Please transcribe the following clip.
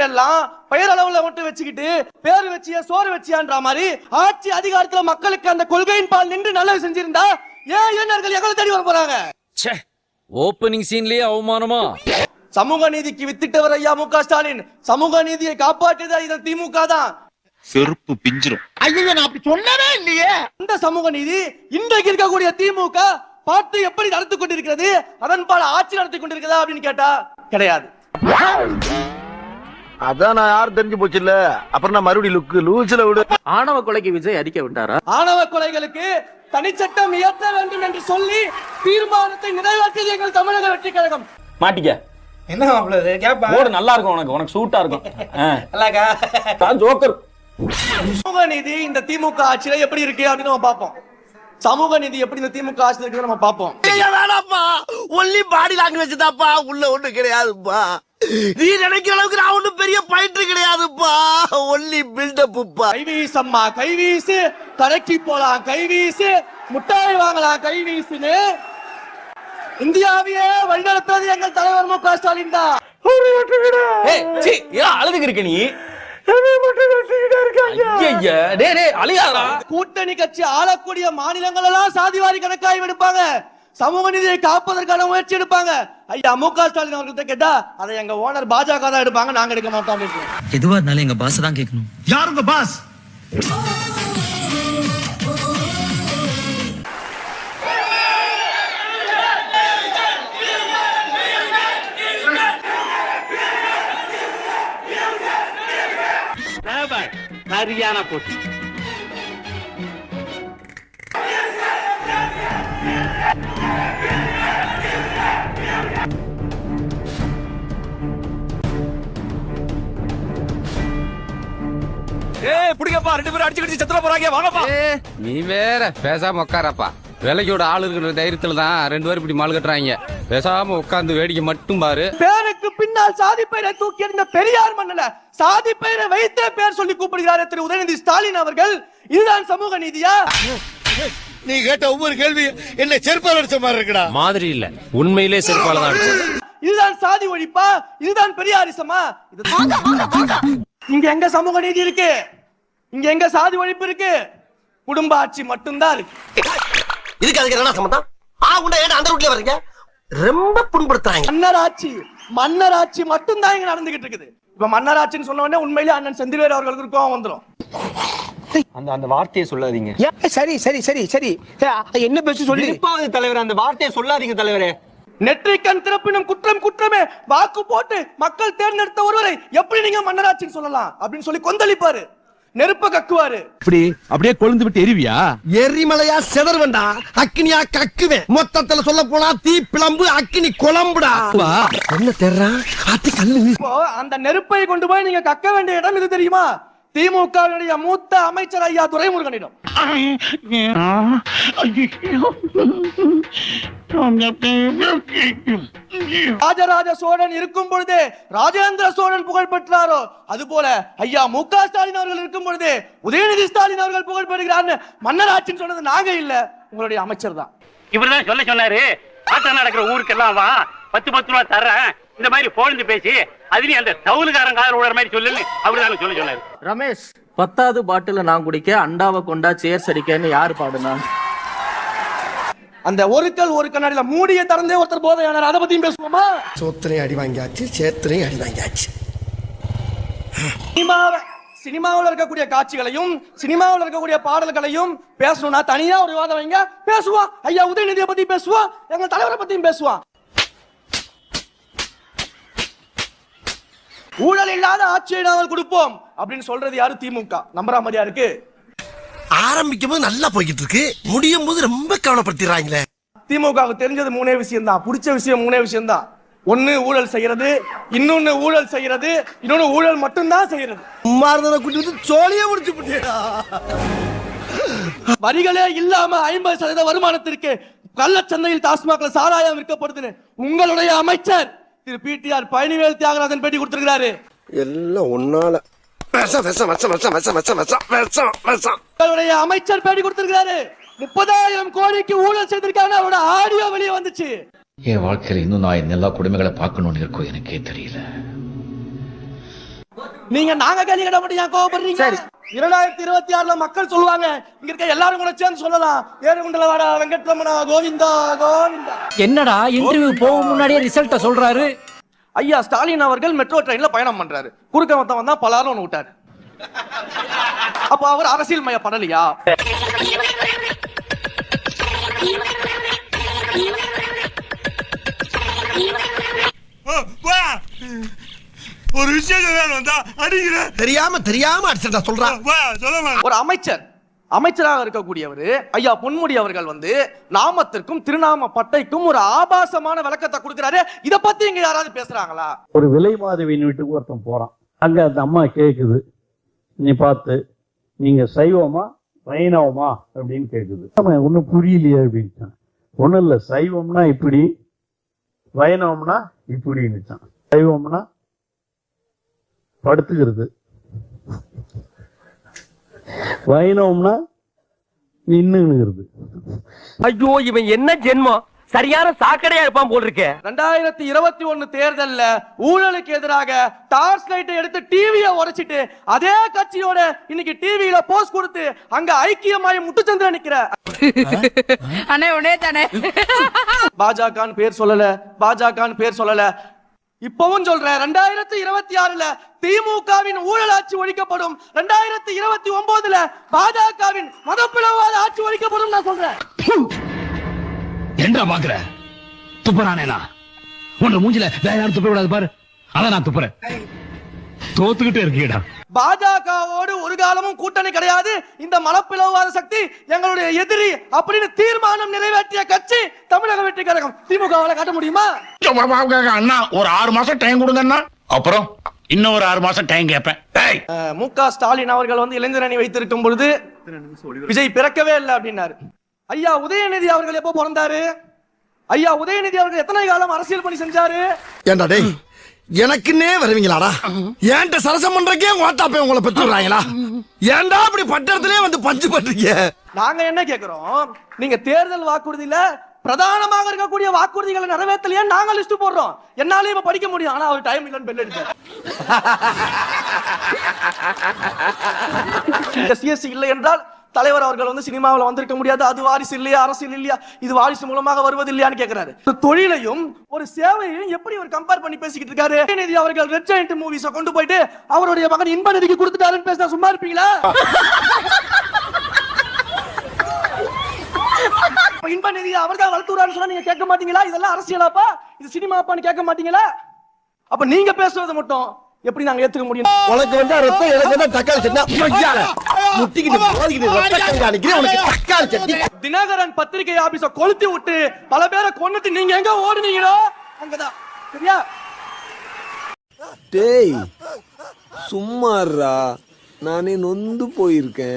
மக்கள் எல்லாம் பெயர் அளவுல மட்டும் வச்சுக்கிட்டு பேர் வச்சியா சோறு வச்சியான்ற மாதிரி ஆட்சி அதிகாரத்துல மக்களுக்கு அந்த கொள்கையின் பால் நின்று நல்லது செஞ்சிருந்தா ஏன் இளைஞர்கள் எங்களை தேடி வர போறாங்க? ச்சே ஓப்பனிங் சீன்லயே அவமானமா? சமூக நீதிக்கு வித்திட்டவர் ஐயா மு க ஸ்டாலின். சமூக நீதியை காப்பாற்றியது இது திமுக தான். செருப்பு பிஞ்சிரும். ஐயோ நான் அப்படி சொன்னவே இல்லையே. இந்த சமூக நீதி இன்றைக்கு இருக்கக்கூடிய திமுக பார்த்து எப்படி நடத்தி கொண்டிருக்கிறது? அதன் பால் ஆட்சி நடத்தி கொண்டிருக்கிறதா அப்படின்னு கேட்டா கிடையாது. அதான் நான் யாரும் தெரிஞ்சு போச்சு இல்ல அப்புறம் நான் மறுபடியும் லுக்கு லூசில விடு. ஆணவ கொலைக்கு விஜய் அறிக்கை விட்டாரா? ஆணவ கொலைகளுக்கு தனிச்சட்டம் இயற்ற வேண்டும் என்று சொல்லி தீர்மானத்தை நிறைவேற்றியது எங்கள் தமிழக வெற்றி கழகம். மாட்டிக்க. என்ன மாப்பிள்ள இது? கேப்பா? போடு நல்லா இருக்கும் உனக்கு. உனக்கு சூட்டா இருக்கும். நல்லாக்கா? நான் ஜோக்கர். சமூக நீதி இந்த திமுக ஆட்சியில எப்படி இருக்கு அப்படின்னு நம்ம பார்ப்போம். சமூக நீதி எப்படி இந்த திமுக ஆட்சியில இருக்கு நம்ம பார்ப்போம். வேணாப்பா ஒன்லி பாடி லாங்குவேஜ் தான்ப்பா. உள்ள ஒண்ணு கிடையாதுப்பா. நீ நினைக்கிற அளவுக்கு நான் ஒண்ணும் பெரிய பயிற்று கிடையாதுப்பா. ஒன்லி பில்டப்புப்பா கைவீசம்மா கைவீசு கரைக்கு போலாம் கைவீசு முட்டாய் வாங்கலாம் கைவீசுன்னு இந்தியாவையே வழிநடத்துவது எங்கள் தலைவர் மு க ஸ்டாலின் தான். ஏய் சீ ஏன் அழுதுக்கு இருக்க நீ? கூட்டணி கட்சி ஆளக்கூடிய மாநிலங்கள் எல்லாம் சாதிவாரி கணக்காய்வு எடுப்பாங்க. சமூக நீதியை காப்பதற்கான முயற்சி எடுப்பாங்க. ஐயா மு க ஸ்டாலின் அவர்கிட்ட கேட்டா அதை எங்க ஓனர் பாஜக தான் எடுப்பாங்க நாங்க எடுக்க மாட்டோம் அப்படின்னு எதுவா இருந்தாலும் எங்க பாஸ் தான் கேட்கணும். யாருங்க பாஸ் சரியான போட்டி. ஏய் புடிங்கப்பா ரெண்டு பேரும் அடிச்சு கடிச்சு செத்துற போறாங்க வாங்கப்பா. நீ வேற பேசாம உட்காரப்பா விலைக்கோட ஆள் இருக்கிற தைரியத்துல தான் ரெண்டு பேரும் இப்படி மால் கட்டுறாங்க. பேசாம உட்காந்து வேடிக்கை மட்டும் பாரு. பேருக்கு பின்னால் சாதி பெயரை தூக்கி எறிந்த பெரியார் மன்னல சாதி பெயரை வைத்தே பேர் சொல்லி கூப்பிடுகிறார் திரு உதயநிதி ஸ்டாலின் அவர்கள். இதுதான் சமூக நீதியா? நீ கேட்ட ஒவ்வொரு கேள்வி என்ன செருப்பால் அடிச்ச மாதிரி இருக்குடா. மாதிரி இல்ல. உண்மையிலே செருப்பால தான் இதுதான் சாதி ஒழிப்பா? இதுதான் பெரியாரிசமா இது- இங்க எங்க சமூக நீதி இருக்கு? இங்க எங்க சாதி ஒழிப்பு இருக்கு? குடும்ப ஆட்சி மட்டும்தான் இருக்கு. இதுக்கு அதுக்கு என்ன சம்பந்தம்? ஆ உண்டா ஏன் அந்த ரூட்ல வர்றீங்க? ரொம்ப புண்படுத்துறாங்க. மன்னர் ஆட்சி மன்னர் ஆட்சி மட்டும்தான் இங்க நடந்துகிட்டு இருக்குது. இப்ப மன்னர் ஆட்சின்னு சொன்ன உடனே உண்மையிலே அண்ணன் செந்தில்வேல் அவர்களுக்கு கோவம் வந்துரும். அந்த அந்த வார்த்தையை சொல்லாதீங்க. சரி சரி சரி சரி. என்ன பேச சொல்லி. இருப்பாவது தலைவர் அந்த வார்த்தையை சொல்லாதீங்க தலைவரே. நெற்றிக்கண் திறப்பினும் குற்றம் குற்றமே. வாக்கு போட்டு மக்கள் தேர்ந்தெடுத்த ஒருவரை எப்படி நீங்க மன்னராட்சின்னு சொல்லலாம் அப்படின்னு சொல்லி கொந்தளிப்பாரு. நெருப்ப கக்குவாரு. இப்படி அப்படியே கொழுந்து விட்டு எரிவியா? எரிமலையா செதறுவண்டா அக்கினியா கக்குவேன் மொத்தத்துல சொல்ல போனா தீ பிளம்பு அக்கினி குழம்புடா. என்ன தெர்றா? ஆத்தி கல்லு அந்த நெருப்பை கொண்டு போய் நீங்க கக்க வேண்டிய இடம் இது தெரியுமா? திமுகவினுடைய மூத்த அமைச்சர் ஐயா துரைமுருகனிடம். ராஜராஜ சோழன் இருக்கும் பொழுதே ராஜேந்திர சோழன் புகழ் பெற்றாரோ? அது போல ஐயா மு க ஸ்டாலின் அவர்கள் இருக்கும் பொழுதே உதயநிதி ஸ்டாலின் அவர்கள் புகழ் பெறுகிறார் மன்னர் ஆட்சின்னு சொன்னது நாங்க இல்ல உங்களுடைய அமைச்சர் தான். இவர்தான் சொல்ல சொன்னாரு ஆட்டம் நடக்கிற ஊருக்கெல்லாம் வா பத்து பத்து ரூபா தர்றேன் இந்த மாதிரி போழ்ந்து பேசி அதுலயும் அந்த தவுலுக்காரன் காதல் விடுற மாதிரி சொல்லு அப்படிதான் சொல்ல சொன்னாரு. ரமேஷ் பத்தாவது பாட்டில நான் குடிக்க அண்டாவை கொண்டா சேர்ஸ் அடிக்கன்னு யாரு பாடுனா? அந்த ஒரு கல் ஒரு கண்ணாடியில மூடிய திறந்தே ஒருத்தர் போதையானார். அதை பத்தியும் பேசுவோமா? சோத்திரையும் அடி வாங்கியாச்சு சேத்திரையும் அடி வாங்கியாச்சு. சினிமாவை சினிமாவில் இருக்கக்கூடிய காட்சிகளையும் சினிமாவில் இருக்கக்கூடிய பாடல்களையும் பேசணும்னா தனியா ஒரு விவாதம் வைங்க. பேசுவோம். ஐயா உதயநிதியை பத்தி பேசுவோம். எங்க தலைவரை பத்தியும் பேசுவோம். ஊழல் இல்லாத ஆட்சியை நாங்கள் கொடுப்போம் அப்படின்னு சொல்றது யாரு? திமுக. நம்புற மாதிரியா இருக்கு ஆரம்பிக்கும் போது நல்லா போய்கிட்டு இருக்கு முடியும் போது ரொம்ப கவலைப்படுத்திடுறாங்களே திமுகவுக்கு தெரிஞ்சது மூணே விஷயம் தான் பிடிச்ச விஷயம் மூணே விஷயம் தான் ஒண்ணு ஊழல் செய்யறது இன்னொன்னு ஊழல் செய்யறது இன்னொன்னு ஊழல் மட்டும்தான் செய்யறது. மாறுதலை கூட்டி வந்து சோழியே முடிச்சு போட்டியா வரிகளே இல்லாம ஐம்பது சதவீத வருமானத்திற்கு கள்ளச்சந்தையில் டாஸ்மாக்ல சாராயம் விற்கப்படுதுன்னு உங்களுடைய அமைச்சர் திரு பிடிஆர் பழனிவேல் தியாகராஜன் பேட்டி கொடுத்திருக்கிறாரு. எல்லாம் ஒன்னால அவருடைய அமைச்சர் பேட்டி கொடுத்திருக்கிறாரு. முப்பதாயிரம் கோடிக்கு ஊழல் செய்திருக்காங்க. அவரோட ஆடியோ வெளியே வந்துச்சு. என் வாழ்க்கையில் இன்னும் நான் எல்லா கொடுமைகளை பார்க்கணும்னு இருக்கோ எனக்கே தெரியல. நீங்க நாங்க கேள்வி கேட்ட மட்டும் ஏன் கோவப்படுறீங்க? சரி. இரண்டாயிரத்தி இருபத்தி ஆறுல மக்கள் சொல்லுவாங்க. இங்க இருக்க எல்லாரும் கூட சேர்ந்து சொல்லலாம். ஏழுகுண்டல வாடா வெங்கட்ரமணா கோவிந்தா கோவிந்தா. என்னடா இன்டர்வியூ போக முன்னாடியே ரிசல்ட்ட சொல்றாரு? ஐயா ஸ்டாலின் அவர்கள் மெட்ரோ ட்ரெயின்ல பயணம் பண்றாரு. குறுக்க மொத்தம் வந்தா பலாரும் ஒண்ணு விட்டாரு. அப்ப அவர் அரசியல் மயப்படலையா ஒரு விஷயம் வந்தா அடிக்கிற தெரியாம தெரியாம அடிச்சா சொல்றான் ஒரு அமைச்சர் அமைச்சராக இருக்கக்கூடியவர் ஐயா பொன்முடி அவர்கள் வந்து நாமத்திற்கும் திருநாம பட்டைக்கும் ஒரு ஆபாசமான விளக்கத்தை கொடுக்கிறாரு. இத பத்தி இங்க யாராவது பேசுறாங்களா? ஒரு விலை மாதவியின் வீட்டுக்கு ஒருத்தன் போறான். அங்க அந்த அம்மா கேக்குது. நீ பார்த்து நீங்க சைவமா வைணவமா அப்படின்னு கேக்குது. ஆமா ஒன்றும் புரியலையே அப்படின்ட்டான். ஒன்றும் இல்லை சைவம்னா இப்படி வைணவம்னா இப்படின்னுச்சான். சைவம்னா படுத்துக்கிறது வைணவம்னா நின்னுங்கிறது ஐயோ இவன் என்ன ஜென்மம்? சரியான சாக்கடையா இருப்பான் போல் இருக்கே ரெண்டாயிரத்தி இருபத்தி ஒண்ணு தேர்தல்ல ஊழலுக்கு எதிராக டார்ச் லைட்டை எடுத்து டிவியை உடைச்சிட்டு அதே கட்சியோட இன்னைக்கு டிவியில போஸ்ட் கொடுத்து அங்க ஐக்கியமாய் முட்டுச்சந்திரன் நிக்கிற. அண்ணே உடனே தானே பாஜகன்னு பேர் சொல்லல பாஜகன்னு பேர் சொல்லல. இப்பவும் சொல்றேன் ரெண்டாயிரத்தி இருபத்தி ஆறுல திமுகவின் ஊழல் ஆட்சி ஒழிக்கப்படும். ரெண்டாயிரத்தி இருபத்தி ஒன்பதுல பாஜகவின் மதப்பிளவாத ஆட்சி ஒழிக்கப்படும் நான் சொல்றேன். என்ன பாக்குற துப்புறானேனா? உன்ன மூஞ்சில வேற யாரும் துப்ப விடாது பாரு. அதான் நான் துப்புறேன். தோத்துக்கிட்டே இருக்கீடா பாஜகவோடு ஒரு காலமும் கூட்டணி கிடையாது. இந்த மலப்பிளவாத சக்தி எங்களுடைய எதிரி அப்படின்னு தீர்மானம் நிறைவேற்றிய கட்சி தமிழக வெற்றி கழகம். திமுகவால காட்ட முடியுமா? அண்ணா ஒரு ஆறு மாசம் டைம் கொடுங்கண்ணா அப்புறம் இன்னும் ஒரு ஆறு மாசம் டைம் கேட்பேன் அஹ், மு க ஸ்டாலின் அவர்கள் வந்து இளைஞர் அணி வைத்திருக்கும் பொழுது விஜய் பிறக்கவே இல்லை அப்படின்னாரு. ஐயா உதயநிதி அவர்கள் எப்போ பிறந்தாரு? ஐயா உதயநிதி அவர்கள் எத்தனை காலம் அரசியல் பணி செஞ்சாரு? ஏண்டா டேய் எனக்குன்னே வருவீங்களாடா? ஏன்ட்ட சரசம் பண்றக்கே ஓட்டாப்பே உங்களை பெற்றுறாங்களா ஏன்டா அப்படி பட்டத்திலே வந்து பஞ்சு பண்றீங்க? நாங்க என்ன கேக்குறோம்? நீங்க தேர்தல் வாக்குறுதியில பிரதானமாக இருக்கக்கூடிய வாக்குறுதிகளை நிறைவேற்றலையே நாங்க லிஸ்ட் போடுறோம். என்னால இப்ப படிக்க முடியும். ஆனா அவர் டைம் இல்லைன்னு பெல் அடிச்சார் இந்த சிஎஸ்சி இல்லை என்றால் தலைவர் அவர்கள் வந்து சினிமாவில் வந்திருக்க முடியாது. அது வாரிசு இல்லையா அரசியல் இல்லையா? இது வாரிசு மூலமாக வருவது இல்லையான்னு கேட்கிறாரு ஒரு தொழிலையும் ஒரு சேவையையும் எப்படி ஒரு கம்பேர் பண்ணி பேசிக்கிட்டு இருக்காரு? உதயநிதி அவர்கள் ரெட் ஜெயிண்ட் மூவிஸ கொண்டு போயிட்டு அவருடைய மகன் இன்ப நிதிக்கு கொடுத்துட்டாருன்னு பேசினா சும்மா இருப்பீங்களா? இன்ப நிதி அவர் தான் வளர்த்துறான்னு சொன்னா நீங்க கேட்க மாட்டீங்களா? இதெல்லாம் அரசியலாப்பா? இது சினிமாப்பான்னு கேட்க மாட்டீங்களா? அப்ப நீங்க பேசுறது மட்டும். எப்படி நாங்க ஏத்துக்க முடியும்? உனக்கு வந்தா ரத்தம் எனக்கு வந்தா தக்காளி சட்னி? முட்டிக்கிட்டு ரத்த கண்காணிக்கிறேன் உனக்கு தக்காளி சட்னி? தினகரன் பத்திரிகை ஆபீஸ கொளுத்தி விட்டு பல பேரை கொன்னுட்டு நீங்க எங்க ஓடுனீங்களோ? அங்கதான். சரியா? டேய் சும்மாறா நானே நொந்து போயிருக்கேன்.